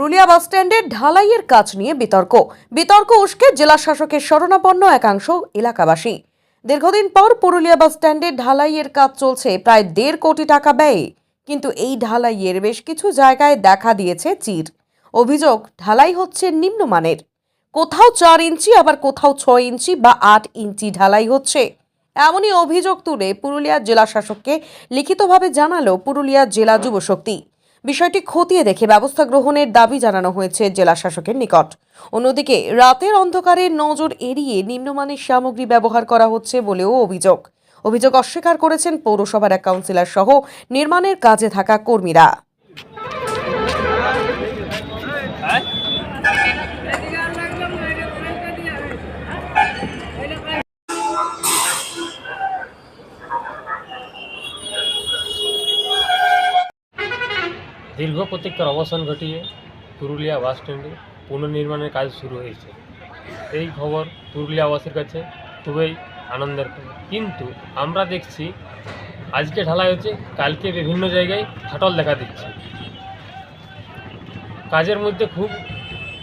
পুরুলিয়া বাস বাসস্ট্যান্ডের ঢালাইয়ের কাজ নিয়ে বিতর্ক। বিতর্ক উস্কে জেলা শাসকের শরণাপন্ন একাংশ এলাকাবাসী। দীর্ঘদিন পর পুরুলিয়া বাস বাসস্ট্যান্ডে ঢালাইয়ের কাজ চলছে, প্রায় দেড় কোটি টাকা ব্যয়ে। কিন্তু এই ঢালাইয়ের বেশ কিছু জায়গায় দেখা দিয়েছে চির। অভিযোগ, ঢালাই হচ্ছে নিম্নমানের। কোথাও চার ইঞ্চি, আবার কোথাও ছয় ইঞ্চি বা আট ইঞ্চি ঢালাই হচ্ছে। এমনই অভিযোগ তুলে পুরুলিয়া জেলা শাসককে লিখিতভাবে জানালো পুরুলিয়া জেলা যুবশক্তি। বিষয়টি খতিয়ে দেখে ব্যবস্থা গ্রহণের দাবি জানানো হয়েছে জেলা শাসকের নিকট। অন্যদিকে, রাতের অন্ধকারে নজর এড়িয়ে নিম্নমানের সামগ্রী ব্যবহার করা হচ্ছে বলেও অভিযোগ। অভিযোগ অস্বীকার করেছেন পৌরসভার এক কাউন্সিলর সহ নির্মাণের কাজে থাকা কর্মীরা। দীর্ঘ প্রতীক্ষার অবসান ঘটিয়ে পুরুলিয়া বাস স্ট্যান্ডে পুনর্নির্মাণের কাজ শুরু হয়েছে। এই খবর পুরুলিয়াবাসীর কাছে খুবই আনন্দের খবর। কিন্তু আমরা দেখছি, আজকে ঢালাই হচ্ছে, কালকে বিভিন্ন জায়গায় ফাটল দেখা দিচ্ছে। কাজের মধ্যে খুব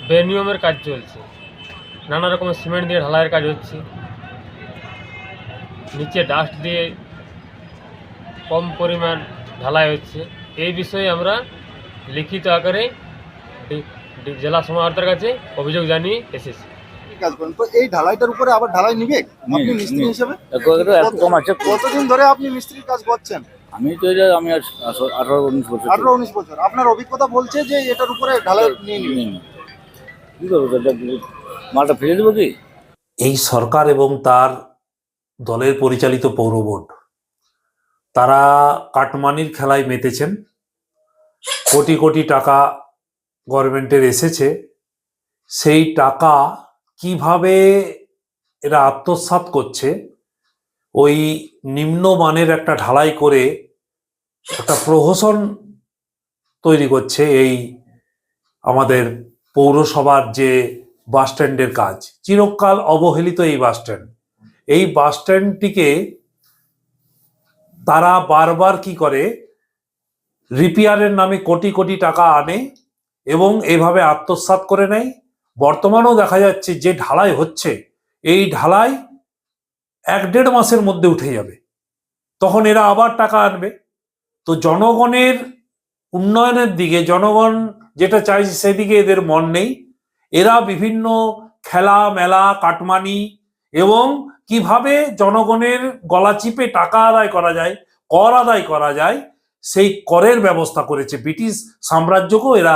বেনিয়মের কাজ চলছে। নানা রকমের সিমেন্ট দিয়ে ঢালাইয়ের কাজ হচ্ছে। নিচে ডাস্ট দিয়ে কম পরিমাণ ঢালাই হচ্ছে। এই বিষয়ে আমরা লিখিত আকারে জেলা সমাহর্তার কাছে অভিযোগ জানিয়ে এসেছি। কাজ করেন? তো এই ঢালাইটার উপরে আবার ঢালাই নিবে? আপনি মিস্ত্রি হিসেবে? কতদিন ধরে আপনি মিস্ত্রির কাজ করছেন? আমি তো এটা আমি আঠারো- উনিশ বছর আঠারো উনিশ বছর। আপনার অভিজ্ঞতা বলছে যে এটার উপরে ঢালাই নিয়ে নিবে। নিই কি করব মালটা ফেলে দেবো কি? এই সরকার এবং তার দলের পরিচালিত পৌর বোর্ড তারা কাটমানির খেলায় মেতেছেন। কোটি কোটি টাকা গভর্নমেন্টের এসেছে। সেই টাকা কীভাবে এরা আত্মসাৎ করছে, ওই নিম্নমানের একটা ঢালাই করে একটা প্রহসন তৈরি করছে এই আমাদের পৌরসভার যে বাসস্ট্যান্ডের কাজ। চিরকাল অবহেলিত এই বাসস্ট্যান্ড এই বাস স্ট্যান্ডটিকে তারা বারবার কি করে রিপেয়ারের নামে কোটি কোটি টাকা আনে এবং এভাবে আত্মসাৎ করে নেয়। বর্তমানেও দেখা যাচ্ছে যে ঢালাই হচ্ছে, এই ঢালাই এক দেড় মাসের মধ্যে উঠে যাবে। তখন এরা আবার টাকা আনবে। তো জনগণের উন্নয়নের দিকে, জনগণ যেটা চাইছে সেদিকে এদের মন নেই। এরা বিভিন্ন খেলা, মেলা, কাটমানি এবং কীভাবে জনগণের গলা চিপে টাকা আদায় করা যায়, কর আদায় করা যায় সেই করের ব্যবস্থা করেছে। ব্রিটিশ সাম্রাজ্যকেও এরা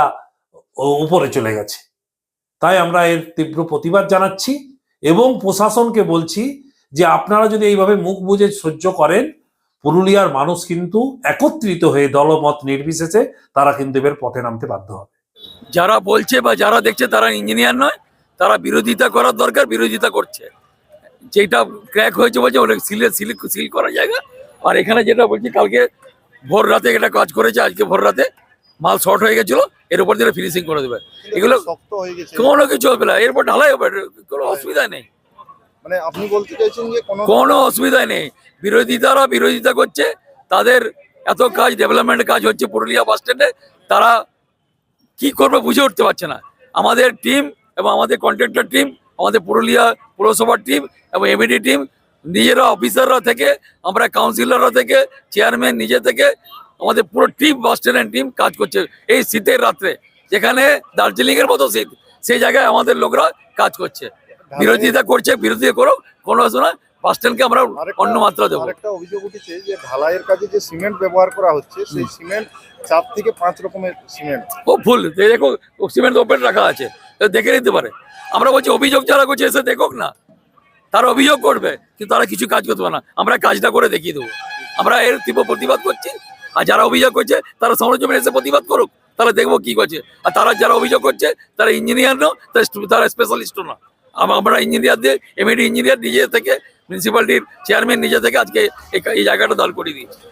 উপরে চলে গেছে। তাই আমরা এর তীব্র প্রতিবাদ জানাচ্ছি এবং প্রশাসনকে বলছি যে আপনারা যদি এইভাবে মুখ বুজে সহ্য করেন, পুরুলিয়ার মানুষ কিন্তু একত্রিত হয়ে দলমত নির্বিশেষে তারা কিন্তু এবার পথে নামতে বাধ্য হবে। যারা বলছে বা যারা দেখছে তারা ইঞ্জিনিয়ার নয়, তারা বিরোধিতা করার দরকার, বিরোধিতা করছে। যেটা ক্র্যাক হয়েছে বলছে, ওটা সিলে সিল সিল করা জায়গা। আর এখানে যেটা বলছি, কালকে ভোর রাতে এটা কাজ করেছে আজকে ভোর রাতে মাল শর্ট হয়ে গেছিল এর উপর দিয়ে ফিনিশিং করে দেবে। এগুলো হয়ে কোনো কিছু হবে না এরপর ঢালাই হবে কোনো অসুবিধা নেই। মানে আপনি বলতে চাইছেন যে কোনো কোনো অসুবিধা নেই। বিরোধিতারা বিরোধিতা করছে তাদের এত কাজ ডেভেলপমেন্ট কাজ হচ্ছে পুরুলিয়া বাস স্ট্যান্ডে তারা কি করবে বুঝে উঠতে পারছে না। আমাদের টিম এবং আমাদের কন্ট্রাক্টর টিম আমাদের পুরুলিয়া পুরসভার টিম এবং এমইডি টিম নিজেরা অফিসাররা থেকে আমরা কাউন্সিলররা থেকে চেয়ারম্যান নিজে থেকে আমাদের পুরো টিম বাস স্ট্যান্ডের টিম কাজ করছে এই শীতের রাত্রে। যেখানে দার্জিলিং এর মতো শীত সেই জায়গায় আমাদের লোকরা কাজ করছে। বিরোধিতা করছে বিরোধিতা করো কোনো অসুবিধা বাস স্ট্যান্ডকে আমরা অন্য মাত্রা দেবো। আরেকটা অভিযোগ উঠেছে যে ঢালাইয়ের কাজে যে সিমেন্ট ব্যবহার করা হচ্ছে সেই সিমেন্ট চার থেকে পাঁচ রকমের সিমেন্ট ও ভুল দেখো সিমেন্ট ওপেন রাখা আছে দেখে নিতে পারে। আমরা বলছি অভিযোগ যারা করছে এসে দেখুক না। তারা অভিযোগ করবে, কিন্তু তারা কিছু কাজ করতে না। আমরা কাজটা করে দেখিয়ে দেবো। আমরা এর তীব্র প্রতিবাদ করছি, আর যারা অভিযোগ করছে, তারা সরঞ্জামে এসে প্রতিবাদ করুক তারা দেখব কি করছে। আর তারা যারা অভিযোগ করছে, তারা ইঞ্জিনিয়ার নয়, তারা স্টু- তারা স্পেশালিস্টও না আম- আমরা ইঞ্জিনিয়ার দিয়ে এমএডি ইঞ্জিনিয়ার নিজে থেকে মিউনিসিপ্যালিটির চেয়ারম্যান নিজে থেকে আজকে এই জায়গাটা দল করে দিয়েছি।